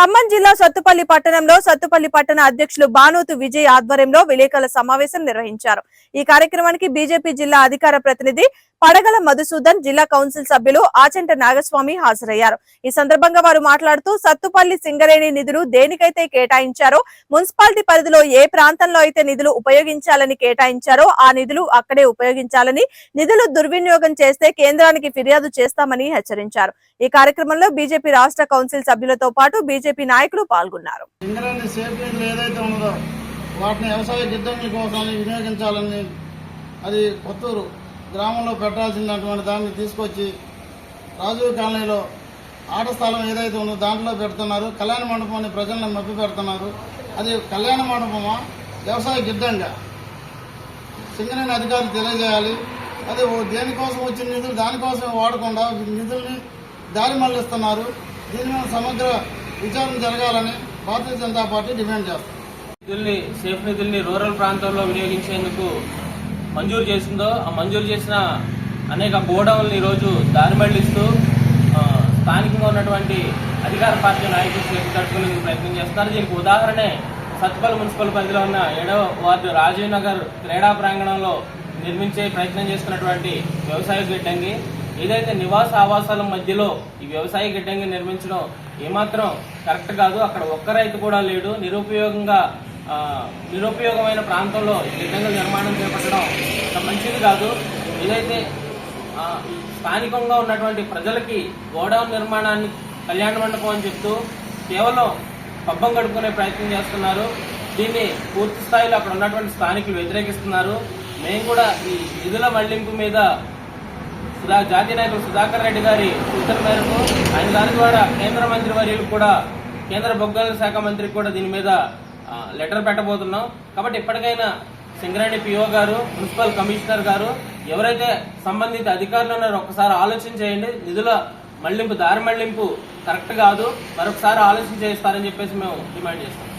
ఖమ్మం జిల్లా సత్తుపల్లి పట్టణంలో సత్తుపల్లి పట్టణ అధ్యక్షులు బానోతు విజయ్ ఆధ్వర్యంలో విలేకరుల సమావేశం నిర్వహించారు. ఈ కార్యక్రమానికి బీజేపీ జిల్లా అధికార ప్రతినిధి పడగల మధుసూదన్ జిల్లా కౌన్సిల్ సభ్యులు ఆచంట నాగస్వామి హాజరయ్యారు. ఈ సందర్భంగా వారు మాట్లాడుతూ సత్తుపల్లి సింగరేణి నిధులు దేనికైతే కేటాయించారో మున్సిపాలిటీ పరిధిలో ఏ ప్రాంతంలో అయితే నిధులు ఉపయోగించాలని కేటాయించారో ఆ నిధులు అక్కడే ఉపయోగించాలని నిధులు దుర్వినియోగం చేస్తే కేంద్రానికి ఫిర్యాదు చేస్తామని హెచ్చరించారు. ఈ కార్యక్రమంలో బీజేపీ రాష్ట్ర కౌన్సిల్ సభ్యులతో పాటు బీజేపీ నాయకులు పాల్గొన్నారు. వాటిని వ్యవసాయ గిడ్డంగుల కోసం వినియోగించాలని అది కొత్తూరు గ్రామంలో పెట్టాల్సినటువంటి దాన్ని తీసుకొచ్చి రాజీవ్ కాలనీలో ఆట స్థలం ఏదైతే ఉందో దాంట్లో పెడుతున్నారు. కళ్యాణ మండపాన్ని ప్రజలను మభ్య పెడుతున్నారు. అది కళ్యాణ మండపమా? వ్యవసాయ గిడ్డంగా. సింగరేణి అధికారులు తెలియజేయాలి. అదే దేనికోసం వచ్చిన నిధులు దానికోసమే వాడకుండా నిధుల్ని దారి మళ్ళిస్తున్నారు. దీని మీద సమగ్ర విచారణ జరగాలని భారతీయ జనతా పార్టీ డిమాండ్ చేస్తుంది. నిధుల్ని సేఫ్ నిధుల్ని రూరల్ ప్రాంతాల్లో వినియోగించేందుకు మంజూరు చేసిందో ఆ మంజూరు చేసిన అనేక గోడౌన్లు ఈరోజు దారి మళ్ళిస్తూ స్థానికంగా ఉన్నటువంటి అధికార పార్టీ నాయకులు చేసి తట్టుకునేందుకు ప్రయత్నం చేస్తున్నారు. దీనికి ఉదాహరణే సత్పల్ మున్సిపల్ పరిధిలో ఉన్న ఏడవ వార్డు రాజీవ్ నగర్ క్రీడా ప్రాంగణంలో నిర్మించే ప్రయత్నం చేస్తున్నటువంటి వ్యవసాయ గిడ్డంగి. ఏదైతే నివాస ఆవాసాల మధ్యలో ఈ వ్యవసాయ గిడ్డంగి నిర్మించడం ఏమాత్రం కరెక్ట్ కాదు. అక్కడ ఒక్క రైతు కూడా లేడు. నిరుపయోగంగా నిరుపయోగమైన ప్రాంతంలో ఈ విధంగా నిర్మాణం చేపట్టడం అంత మంచిది కాదు. ఏదైతే స్థానికంగా ఉన్నటువంటి ప్రజలకి గోడౌన్ నిర్మాణాన్ని కళ్యాణ మండపం అని చెప్తూ కేవలం పబ్బం గడుపుకునే ప్రయత్నం చేస్తున్నారు. దీన్ని పూర్తి స్థాయిలో అక్కడ ఉన్నటువంటి స్థానికులు వ్యతిరేకిస్తున్నారు. మేము కూడా ఈ నిధుల మళ్ళింపు మీద సుధా జాతీయ నాయకులు సుధాకర్ రెడ్డి గారి సూచన మేరకు ఆయన దాని ద్వారా కేంద్ర మంత్రి వర్యులు కూడా కేంద్ర బొగ్గల శాఖ మంత్రికి కూడా దీని మీద లెటర్ పెట్టబోతున్నాం. కాబట్టి ఇప్పటికైనా సింగరేణి పిఓ గారు మున్సిపల్ కమిషనర్ గారు ఎవరైతే సంబంధిత అధికారులు ఉన్నారో ఒకసారి ఆలోచన చేయండి. నిధుల మళ్ళింపు దారి మళ్ళింపు కరెక్ట్ కాదు. మరొకసారి ఆలోచన చేస్తారని చెప్పేసి మేము డిమాండ్ చేస్తాం.